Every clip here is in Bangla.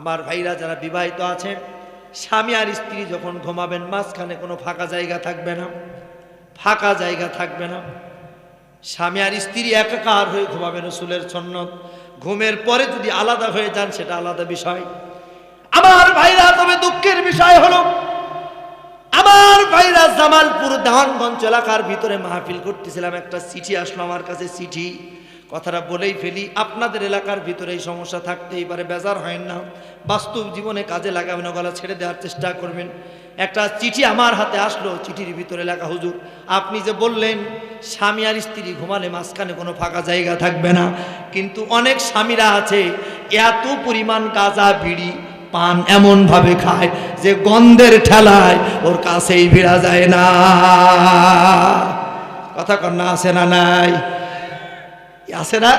আমার ভাইরা যারা বিবাহিত আছেন, স্বামী আর স্ত্রী যখন ঘুমাবেন, মাঝখানে কোনো ফাঁকা জায়গা থাকবে না, ফাঁকা জায়গা থাকবে না। স্বামী আর স্ত্রী একাকার হয়ে ঘুমাবেন রসুলের সন্ন্যত। ঘুমের পরে যদি আলাদা হয়ে যান, সেটা আলাদা বিষয়। আমার ভাইরা, তবে দুঃখের বিষয় হলো, আমার ভাইরা জামালপুর, ধানগঞ্জ এলাকার ভিতরে মাহফিল করতেছিলাম, একটা চিঠি আসলো আমার কাছে, চিঠি। কথাটা বলেই ফেলি, আপনাদের এলাকার ভিতরে এই সমস্যা থাকতেই পারে, বেজার হয় না। বাস্তব জীবনে কাজে লাগাবেন গলা ছেড়ে দেওয়ার চেষ্টা করবেন। একটা চিঠি আমার হাতে আসলো, চিঠির ভিতরে লেখা, হুজুর, আপনি যে বললেন, স্বামী আর স্ত্রী ঘুমালে মাঝখানে কোনো ফাঁকা জায়গা থাকবে না। কিন্তু অনেক স্বামীরা আছে, এত পরিমাণ গাঁজা, বিড়ি, পান এমন ভাবে খায় যে গন্ধের ঠেলায় ওর কাছেই ভিড়া যায় না। কথা কন্যা আছে না নাই? আছে না?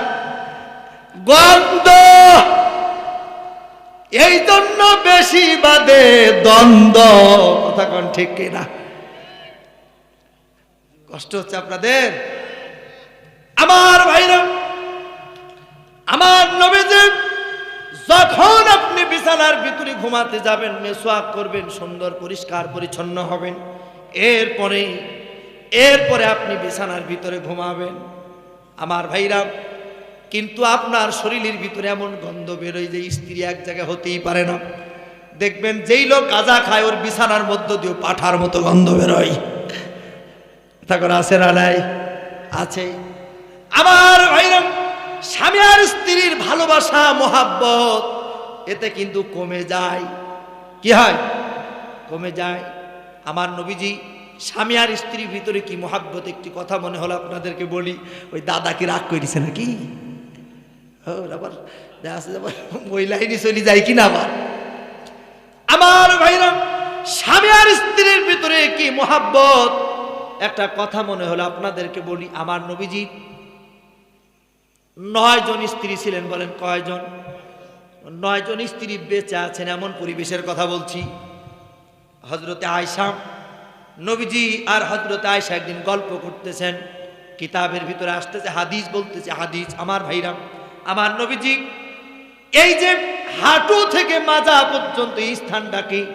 গন্ধ! এই জন্য বেশি বাদে দ্বন্দ্ব। কথা কন ঠিক কিনা? কষ্ট হচ্ছে আপনাদের? আমার ভাইরা, আমার নবীজি, যখন আপনি বিছানার ভিতরে ঘুমাতে যাবেন, মেসোয়াক করবেন, সুন্দর, পরিষ্কার, পরিচ্ছন্ন হবেন এরপরে এরপরে আপনি বিছানার ভিতরে ঘুমাবেন। আমার ভাইরা, কিন্তু আপনার শরীরের ভিতরে এমন গন্ধ বেরোয় যে স্ত্রী এক জায়গায় হতেই পারে না। দেখবেন যেই লোক গাঁজা খায়, ওর বিছানার মধ্য দিয়ে পাঠার মতো গন্ধ বেরোয়। তখন আছে না নাই? আছে। আমার ভাইরা, স্বামী আর স্ত্রীর ভালোবাসা, মোহাব্বত, এতে কিন্তু কমে যায়। কি হয়? কমে যায়। আমার নবীজি স্বামী আর স্ত্রীর ভিতরে কি মহাব্বত? একটি কথা মনে হলো আপনাদেরকে বলি। ওই দাদা কি রাগ করেছে নাকি? আবার দেখা আবার চলে যায় কি না আবার? আমার স্বামী আর স্ত্রীর ভিতরে কি মোহাব্বত? একটা কথা মনে হলো আপনাদেরকে বলি, আমার নবীজি নয় জন স্ত্রী ছিলেন বলেন কয়জন? নয় জন স্ত্রী বেঁচে আছেন এমন পরিবেশের কথা বলছি। হজরতে আয়সা নবীজি আর হজরতে আয়সা একদিন গল্প করতেছেন, কিতাবের ভিতরে আসতেছে, হাদিস বলতেছে, হাদিস, আমার ভাইরা, আমার নবীজি, এই যে হাঁটু থেকে মাজা পর্যন্ত এই স্থানটাকে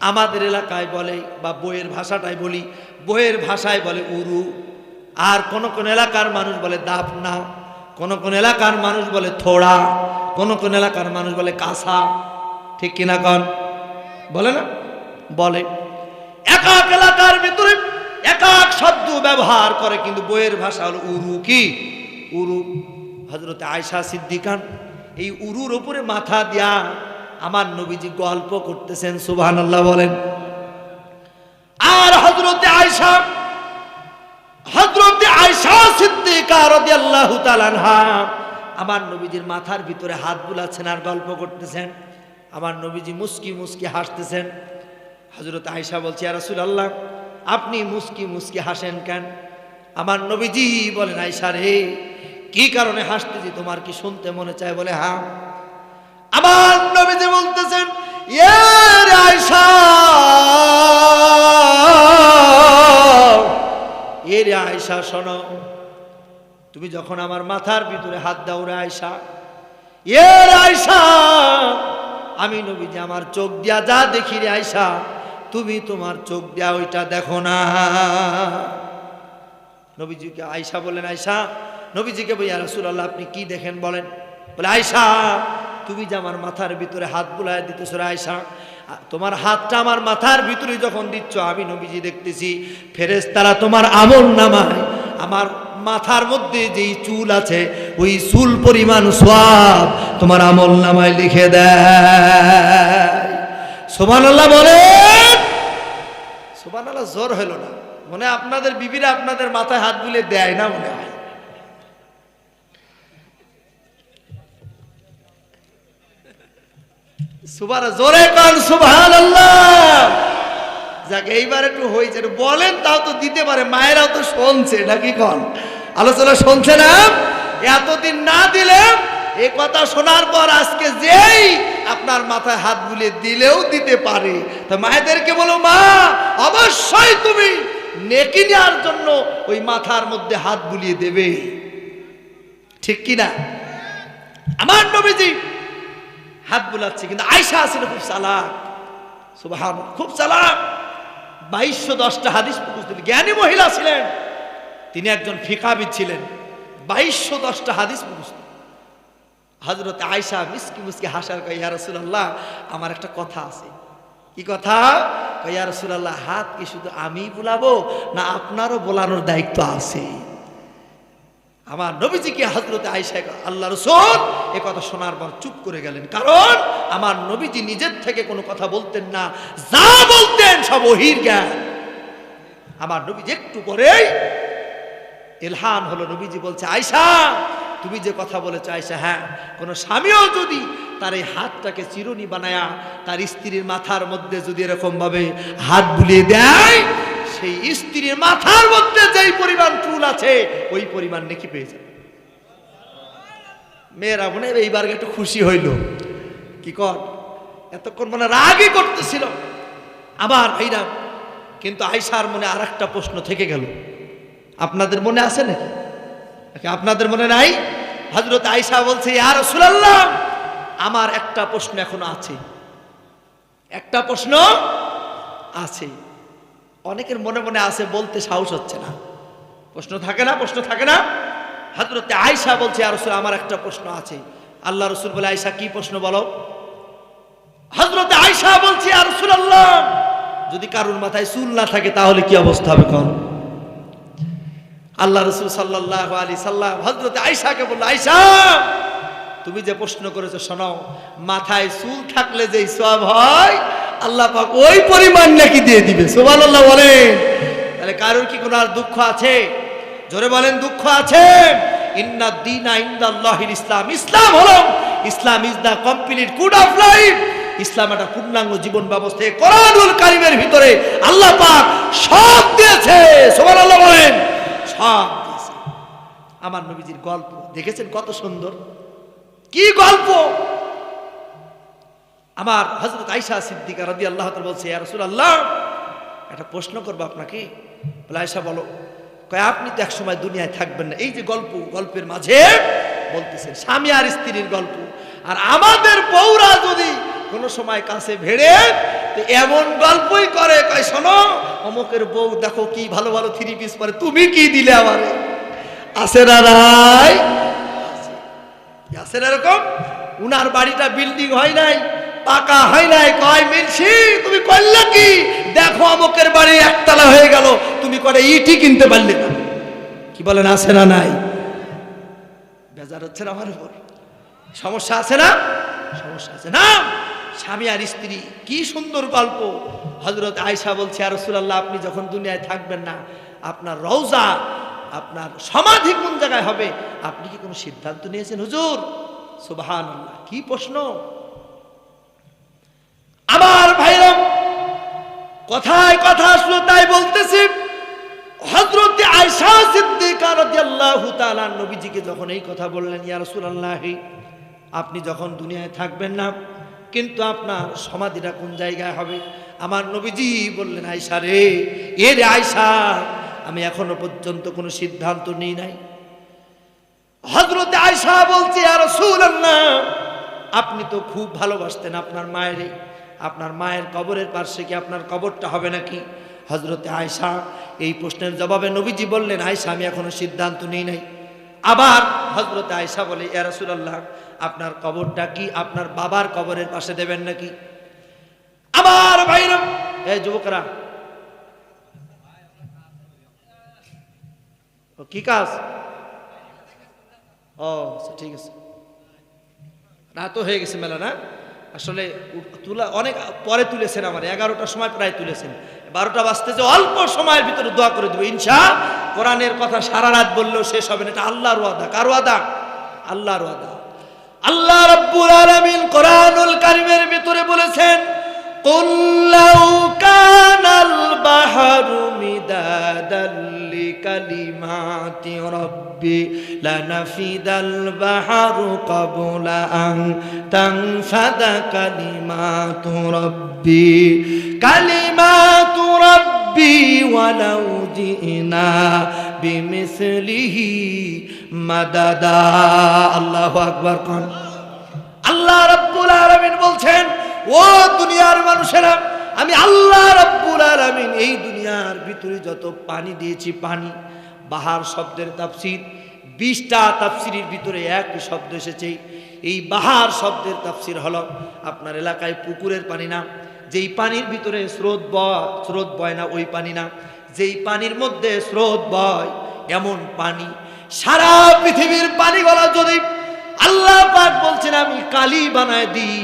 আমাদের এলাকায় বলে বা বইয়ের ভাষাটাই বলি, বইয়ের ভাষায় বলে উরু। আর কোন কোন এলাকার মানুষ বলে দাফনা, কোন কোন এলাকার মানুষ বলে থোড়া, কোন কোন এলাকার মানুষ বলে কাঁসা। ঠিক কিনা কন? বলে না? বলে। এক এক এলাকার ভিতরে এক এক শব্দ ব্যবহার করে, কিন্তু বইয়ের ভাষা হলো উরু কি? উরু হজরতে আয়সা সিদ্দিকান। এই উরুর ওপরে মাথা দিয়া আমার নবীজি গল্প করতেছেন সুবহান আল্লাহ বলেন। আর হজরতে আয়সা হজরতে আয়সা সিদ্দিকা রাদিয়াল্লাহু তাআলা আনহা আমার নবীজির মাথার ভিতরে হাত বুলাচ্ছেন আর গল্প করতেছেন। আমার নবীজি মুস্কি মুস্কি হাসতেছেন। হজরত আয়সা বলছে রাসুল আল্লাহ আপনি মুস্কি মুস্কি হাসেন কেন? আমার নবীজি বলেন আয়সা রে, কি কারণে হাসতেছি? তোমার কি শুনতে মনে চায়? বলে হ্যাঁ। আমার নবীজি বলতেছেন "ইয়ে রে আয়সা আয়সা শোনো, তুমি যখন আমার মাথার ভিতরে হাত দাও রে আয়সা এ রে আয়সা আমি নবীজি আমার চোখ দিয়া যা দেখি রে আয়সা তুমি তোমার চোখ দিয়া ওইটা দেখো না। নবীজিকে আয়সা বলেন আয়সা নবীজিকে বইয়া রাসূলুল্লাহ, আপনি কি দেখেন বলেন? বলে আয়সা তুমি যে আমার মাথার ভিতরে হাত বুলায় দিতেছ আয়সা তোমার হাতটা আমার মাথার ভিতরে যখন দিচ্ছ, আমি নবীজি দেখতেছি ফেরেস তারা তোমার আমল নামায়, আমার মাথার মধ্যে যেই চুল আছে, ওই চুল পরিমাণ সব তোমার আমল নামায় লিখে দেয়। সোমানাল্লাহ বলেন সোমানাল্লাহ জোর হলো না। মনে আপনাদের বিবিরা আপনাদের মাথায় হাত বুলে দেয় না মনে হয়। জোরে কান যাক, এইবার একটু হয়েছে বলেন, তাও তো দিতে পারে, মায়েরাও তো শুনছে, নাকি কন? আলোচনা শুনছে না? এতদিন না দিলে এ কথা শোনার পর আজকে যেই আপনার মাথায় হাত বুলিয়ে দিলেও দিতে পারে। তা মায়েদেরকে বলো, মা, অবশ্যই তুমি নেকি নেওয়ার জন্য ওই মাথার মধ্যে হাত বুলিয়ে দেবে। ঠিক কিনা আমার নবীজি হাত বুলাচ্ছে, কিন্তু আয়সা ছিল খুব চালাক সুবাহান খুব চালাক বাইশশো দশটা হাদিস মুখস্থ জ্ঞানী মহিলা ছিলেন, তিনি একজন ফিকাবিদ ছিলেন। বাইশশো দশটা হাদিস মুখস্থ হজরত আয়সা মিসকি মুসকি হাসার কই ইয়া রাসূলুল্লাহ, আমার একটা কথা আছে। কি কথা? কই ইয়া রাসূলুল্লাহ, হাত কি শুধু আমি বোলাবো না আপনারও বোলানোর দায়িত্ব আছে? আমার নবীজিকে হজরত আয়সা আল্লাহ রসুল, এ কথা শোনার পর চুপ করে গেলেন। কারণ আমার নবীজি নিজের থেকে কোনো কথা বলতেন না। যা বলতেন সব ওহির জ্ঞান। আমার নবীজি একটু পরেই এলহান হলো, নবীজি বলছে আয়সা তুমি যে কথা বলেছ আয়সা হ্যাঁ কোন স্বামীও যদি তার এই হাতটাকে চিরুনি বানায়া তার স্ত্রীর মাথার মধ্যে যদি এরকম ভাবে হাত বুলিয়ে দেয়, সেই স্ত্রীর মাথার মধ্যে যেই পরিমাণ চুল আছে, ওই পরিমাণ নেকি পেয়ে যাবে। মেয়েরা মনে এইবার একটু খুশি হইল। কি কর? এতক্ষণ মনে রাগই করতেছিল। আবার ভাইরা, কিন্তু আয়সার মনে আর প্রশ্ন থেকে গেল। আপনাদের মনে আছে নাকি আপনাদের মনে নাই? হজরত আয়সা বলছে আর সুলাল্লাহ আমার একটা প্রশ্ন এখনও আছে। একটা প্রশ্ন আছে। অনেকের মনে মনে আছে, বলতে সাহস হচ্ছে না। প্রশ্ন থাকে না, প্রশ্ন থাকে না। হজরত আয়সা বলছে আর রসুল, আমার একটা প্রশ্ন আছে। আল্লাহ রসুল বলে আয়সা কি প্রশ্ন বলো? হজরত আয়সা বলছে আর রসুল আল্লাহ যদি কারুর মাথায় চুল না থাকে, তাহলে কি অবস্থা হবে কন? আল্লাহ রসুল সাল্লাহ আলী সাল্লাম হজরত আয়সাকে বলল আয়সা তুমি যে প্রশ্ন করেছ শোনাও, মাথায় চুল থাকলে যেই সব হয়, আল্লাহ পাক ওই পরিমাণ নাকি দিয়ে দিবে। সোমান আল্লাহ বলেন। তাহলে কারোর কি কোনো আর দুঃখ আছে? জোরে বলেন, দুঃখ আছে? ইন্না দিনা ইন্দাল্লাহিল ইসলাম। ইসলাম হলো, Islam is the complete code of life ইসলাম একটা পূর্ণাঙ্গ জীবন ব্যবস্থা। কোরআনুল কারিমের ভিতরে আল্লাহ পাক সব দিয়েছে। সোমান আল্লাহ বলেন। সব দিয়েছে আমার নবীজির গল্প, দেখেছেন কত সুন্দর? কি গল্প? আমার হজরত আইসা সিদ্দিকা রাদি আল্লাহ বলছে আল্লাহ একটা প্রশ্ন করব আপনাকে। বলে আয়সা বলো, কয়, আপনি তো একসময় দুনিয়ায় থাকবেন না। এই যে গল্প, গল্পের মাঝে বলতেছেন, স্বামী আর স্ত্রীর গল্প। আর আমাদের বউরা যদি কোনো সময় কাছে ভেড়ে এমন গল্পই করে, কয়, শোনো অমুকের বউ দেখো কি ভালো ভালো থ্রি পিস পরে, তুমি কি দিলে আমারে? আসে না রাই আছে। না এরকম? উনার বাড়িটা বিল্ডিং হয় নাই, পাকা হয় নাই, কয় মিলছি তুমি করলে কি? দেখো অমুকের বাড়ি একতলা হয়ে গেল, তুমি করে ইটি কিনতে পারলে না। কি বলেন আসে না নাই? বেজার হচ্ছে না আমার উপর। সমস্যা আছে না? সমস্যা আছে না? স্বামী আর স্ত্রী, কি সুন্দর গল্প। হজরত আয়সা বলছে আর রসুলাল্লাহ, আপনি যখন দুনিয়ায় থাকবেন না, আপনার রওজা, আপনার সমাধি কোন জায়গায় হবে? আপনি কি কোনো সিদ্ধান্ত নিয়েছেন, হুজুর? সুবাহান কি প্রশ্ন? আমার ভাইরাম কথায় কথা আসলো, তাই বলতেছি হজরত আয়সা সিদ্দিকা নবীজিকে যখন এই কথা বললেন আপনি যখন দুনিয়ায় থাকবেন না কিন্তু আপনার সমাধিটা কোন জায়গায় হবে? আমার নবীজি বললেন আয়সা রে, এ রে আয়সা আমি এখনও পর্যন্ত কোনো সিদ্ধান্ত নিই নাই। হজরত আয়সা বলছে আর রাসূলুল্লাহ, আপনি তো খুব ভালোবাসতেন আপনার মায়েরই আপনার মায়ের কবরের পাশে কি আপনার কবরটা হবে নাকি? হজরতে আয়সা এই প্রশ্নের জবাবে নবীজি বললেন আয়সা আমি এখনও সিদ্ধান্ত নিই নাই। আবার হজরতে আয়সা বলে, ইয়া রাসূলুল্লাহ আপনার কবরটা কি আপনার বাবার কবরের পাশে দেবেন নাকি? আবার ভাইরাম এই যুবকরা কি কাজ? ও আচ্ছা, ঠিক আছে। রাতও হয়ে গেছে মেলা না? আসলে তুলা অনেক পরে তুলেছেন আমার এগারোটার সময় প্রায় তুলেছেন। বারোটা বাজতে যে অল্প সময়ের ভিতরে দোয়া করে দেবো। ইনশা কোরআনের কথা সারা রাত বললেও শেষ হবে না। এটা আল্লাহর ওয়াদা। কার ওয়াদা? আল্লাহর ওয়াদা। কোরআনুল কারিমের ভিতরে বলেছেন কুল্লাউ কানাল বাহারু মিদাদাল লিকালিমাতি রব্বি লানাফিদাল বাহারু ক্বাবলা আন তানফাদা কালিমাতু রব্বি কালিমাতু রব্বি ওয়ালাউ জিনা বিমিসলিহি মাদাদা। আল্লাহু আকবার কোন। আল্লাহ আলামিন বলছেন, ও দুনিয়ার মানুষেরা, আমি আল্লাহ রাব্বুল আলামিন এই দুনিয়ার ভিতরে যত পানি দিয়েছি, পানি, বাহার শব্দের তাফসীর, বিশটা ভিতরে একই শব্দ এসেছে। এই বাহার শব্দের তাফসির হলো আপনার এলাকায় পুকুরের পানি না, যেই পানির ভিতরে স্রোত বয় স্রোত বয় না, ওই পানি না, যেই পানির মধ্যে স্রোত বয়, এমন পানি। সারা পৃথিবীর পানিগুলা যদি আল্লাহ পাক বলছেন, আমি কালি বানায় দিই।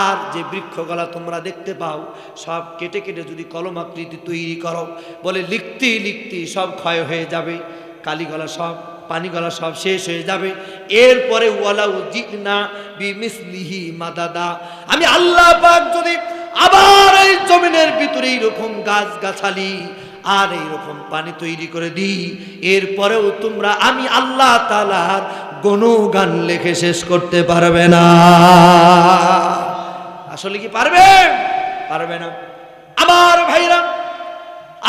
আর যে বৃক্ষগুলা তোমরা দেখতে পাও, সব কেটে কেটে যদি কলম আকৃতি তৈরি করো, বলে লিখতে লিখতে সব ক্ষয় হয়ে যাবে। কালিগলা সব, পানিগলা সব শেষ হয়ে যাবে। এরপরে ওয়ালাউ জিনা বিমিসলিহি মাদাদা। আমি আল্লাহ পাক যদি আবার এই জমিনের ভিতরে এইরকম গাছ গাছালি আর এইরকম পানি তৈরি করে দিই, এরপরেও তোমরা আমি আল্লাহ তালার গণগান লেখে শেষ করতে পারবে না। আসলে কি পারবে? পারবে না। আমার ভাইরা,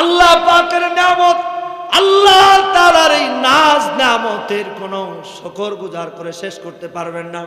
আল্লাহ পাকের নামত আল্লাহ তালার এই নাজ নামতের কোনো শকর গুজার করে শেষ করতে পারবেন না।